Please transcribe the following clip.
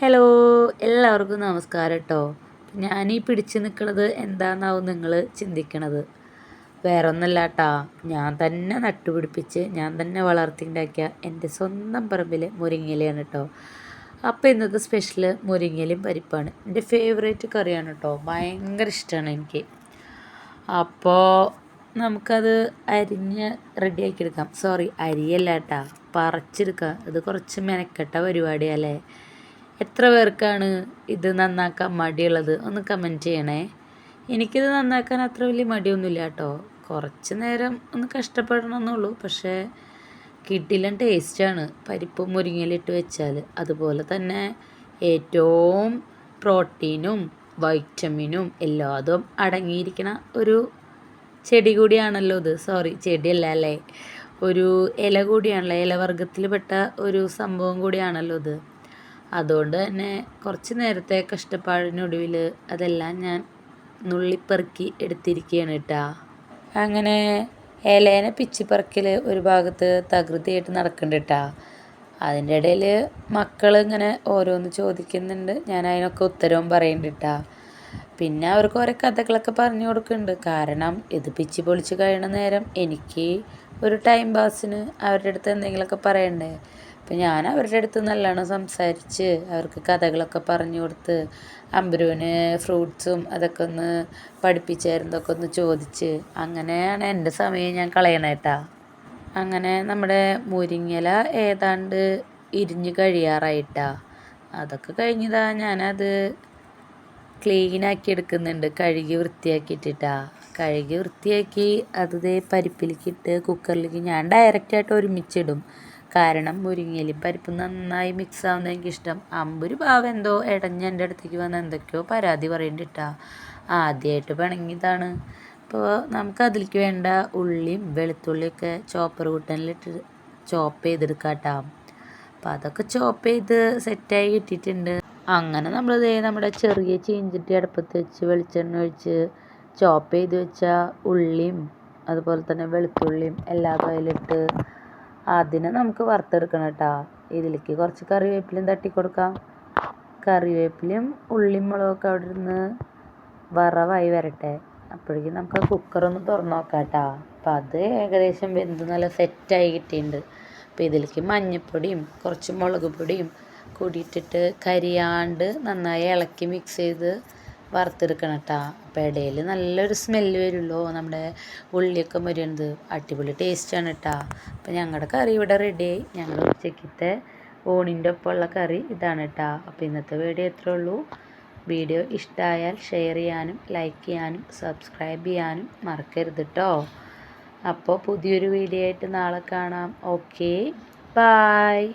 Hello എല്ലാവർക്കും നമസ്കാരം കേട്ടോ ഞാനീ പിടിച്ച് നിൽക്കുന്നത് എന്താണെന്നാവും നിങ്ങൾ ചിന്തിക്കണത്. വേറെ ഒന്നല്ല കേട്ടാ ഞാൻ തന്നെ നട്ടുപിടിപ്പിച്ച് ഞാൻ തന്നെ വളർത്തിണ്ടാക്കിയ എന്റെ സ്വന്തം പറമ്പിലെ മുരിങ്ങയിലയാണ് കേട്ടോ അപ്പോൾ ഇന്നത്തെ സ്പെഷ്യൽ മുരിങ്ങയിലും പരിപ്പാണ്. എന്റെ ഫേവറേറ്റ് കറിയാണ് കേട്ടോ ഭയങ്കര ഇഷ്ടമാണ് എനിക്ക്. അപ്പോൾ നമുക്കത് അരിഞ്ഞ് റെഡിയാക്കി എടുക്കാം സോറി അരിയല്ല കേട്ടാ പറിച്ചെടുക്കാം. ഇത് കുറച്ച് മെനക്കെട്ട പരിപാടിയല്ലേ എത്ര പേർക്കാണ് ഇത് നന്നാക്കാൻ മടിയുള്ളത്? ഒന്ന് കമന്റ് ചെയ്യണേ. എനിക്കിത് നന്നാക്കാൻ അത്ര വലിയ മടിയൊന്നുമില്ല കേട്ടോ. കുറച്ച് നേരം ഒന്ന് കഷ്ടപ്പെടണമെന്നുള്ളൂ. പക്ഷേ കിട്ടില്ല ടേസ്റ്റാണ് പരിപ്പ് മുരിങ്ങയിലിട്ട് വെച്ചാൽ. അതുപോലെ തന്നെ ഏറ്റവും പ്രോട്ടീനും വൈറ്റമിനും എല്ലാതും അടങ്ങിയിരിക്കുന്ന ഒരു ചെടി കൂടിയാണല്ലോ ഇത്. സോറി ചെടിയല്ല അല്ലേ? ഒരു ഇല കൂടിയാണല്ലോ ഇലവർഗത്തിൽപ്പെട്ട ഒരു സംഭവം കൂടിയാണല്ലോ ഇത്. അതുകൊണ്ട് തന്നെ കുറച്ച് നേരത്തെ കഷ്ടപ്പാടിനൊടുവിൽ അതെല്ലാം ഞാൻ നുള്ളിപ്പെറുക്കി എടുത്തിരിക്കുകയാണ് കേട്ടാ. അങ്ങനെ ഏലേന പിച്ചിപ്പറക്കിൽ ഒരു ഭാഗത്ത് തകൃതിയായിട്ട് നടക്കുന്നുണ്ട് കേട്ടാ. അതിന്റെ ഇടയിൽ മക്കൾ ഇങ്ങനെ ഓരോന്ന് ചോദിക്കുന്നുണ്ട്. ഞാൻ അതിനൊക്കെ ഉത്തരവും പറയുന്നുണ്ട് കേട്ടാ. പിന്നെ അവർക്ക് ഓരോ കഥകളൊക്കെ പറഞ്ഞു കൊടുക്കുന്നുണ്ട്. കാരണം ഇത് പിച്ചി പൊളിച്ച് കഴിയണ നേരം എനിക്ക് ഒരു ടൈം പാസിന് അവരുടെ അടുത്ത് എന്തെങ്കിലുമൊക്കെ പറയണ്ടേ? അപ്പം ഞാൻ അവരുടെ അടുത്ത് നല്ലോണം സംസാരിച്ച് അവർക്ക് കഥകളൊക്കെ പറഞ്ഞു കൊടുത്ത് അമ്പരുവിന് ഫ്രൂട്ട്സും അതൊക്കെ ഒന്ന് പഠിപ്പിച്ചായിരുന്നതൊക്കെ ഒന്ന് ചോദിച്ച്. അങ്ങനെയാണ് എന്റെ സമയം ഞാൻ കളയണേട്ടാ അങ്ങനെ നമ്മുടെ മുരിങ്ങല ഏതാണ്ട് ഇരിഞ്ഞ് കഴിയാറായിട്ടാ അതൊക്കെ കഴിഞ്ഞതാ ഞാനത് ക്ലീനാക്കി എടുക്കുന്നുണ്ട് കഴുകി വൃത്തിയാക്കിയിട്ടിട്ടാ കഴുകി വൃത്തിയാക്കി അത് പരിപ്പിലേക്കിട്ട് കുക്കറിലേക്ക് ഞാൻ ഡയറക്റ്റായിട്ട് ഒരുമിച്ചിടും. കാരണം മുരിങ്ങയിലും പരിപ്പ് നന്നായി മിക്സ് ആവുന്നത് എനിക്കിഷ്ടം. അമ്പൊരു ഭാവം എന്തോ ഇടഞ്ഞ് എന്റെ അടുത്തേക്ക് വന്ന് എന്തൊക്കെയോ പരാതി പറയണ്ടിട്ടാ. ആദ്യമായിട്ട് പിണങ്ങിയതാണ്. അപ്പോൾ നമുക്ക് അതിലേക്ക് വേണ്ട ഉള്ളിയും വെളുത്തുള്ളിയൊക്കെ ചോപ്പർ കൂട്ടനിലിട്ട് ചോപ്പ് ചെയ്തെടുക്കാട്ടാ. അപ്പോൾ അതൊക്കെ ചോപ്പ് ചെയ്ത് സെറ്റായി കിട്ടിയിട്ടുണ്ട്. അങ്ങനെ നമ്മൾ നമ്മുടെ ചെറിയ ചീഞ്ചട്ടി അടുപ്പത്ത് വെച്ച് വെളിച്ചെണ്ണ ഒഴിച്ച് ചോപ്പ് ചെയ്ത് വെച്ച ഉള്ളിയും അതുപോലെ തന്നെ വെളുത്തുള്ളിയും എല്ലാം അതിലിട്ട് അതിനെ നമുക്ക് വറുത്തെടുക്കണം കേട്ടോ. ഇതിലേക്ക് കുറച്ച് കറിവേപ്പിലയും തട്ടി കൊടുക്കാം. കറിവേപ്പിലയും ഉള്ളിയും മുളകൊക്കെ അവിടെ ഇരുന്ന് വറവായി വരട്ടെ. അപ്പോഴേക്കും നമുക്ക് ആ കുക്കറൊന്ന് തുറന്ന് നോക്കാം കേട്ടോ. അപ്പം അത് ഏകദേശം വെന്ത് നല്ല സെറ്റായി കിട്ടിയിട്ടുണ്ട്. അപ്പോൾ ഇതിലേക്ക് മഞ്ഞൾപ്പൊടിയും കുറച്ച് മുളക് പൊടിയും കൂടിയിട്ടിട്ട് കരിയാണ്ട് നന്നായി ഇളക്കി മിക്സ് ചെയ്ത് വറുത്തെടുക്കണം കേട്ടോ. അപ്പോൾ ഇടയിൽ നല്ലൊരു സ്മെല്ല് വരുമല്ലോ നമ്മുടെ ഉള്ളിയൊക്കെ മുരിയണത് അടിപൊളി ടേസ്റ്റാണ് കേട്ടോ. അപ്പോൾ ഞങ്ങളുടെ കറി ഇവിടെ റെഡിയായി ഞങ്ങൾ ഉച്ചക്കത്തെ ഊണിന്റെ ഒപ്പമുള്ള കറി ഇതാണ് കേട്ടോ. അപ്പോൾ ഇന്നത്തെ വീഡിയോ എത്രയേ ഉള്ളൂ. വീഡിയോ ഇഷ്ടമായാൽ ഷെയർ ചെയ്യാനും ലൈക്ക് ചെയ്യാനും സബ്സ്ക്രൈബ് ചെയ്യാനും മറക്കരുത് കേട്ടോ അപ്പോൾ പുതിയൊരു വീഡിയോ ആയിട്ട് നാളെ കാണാം. Okay bye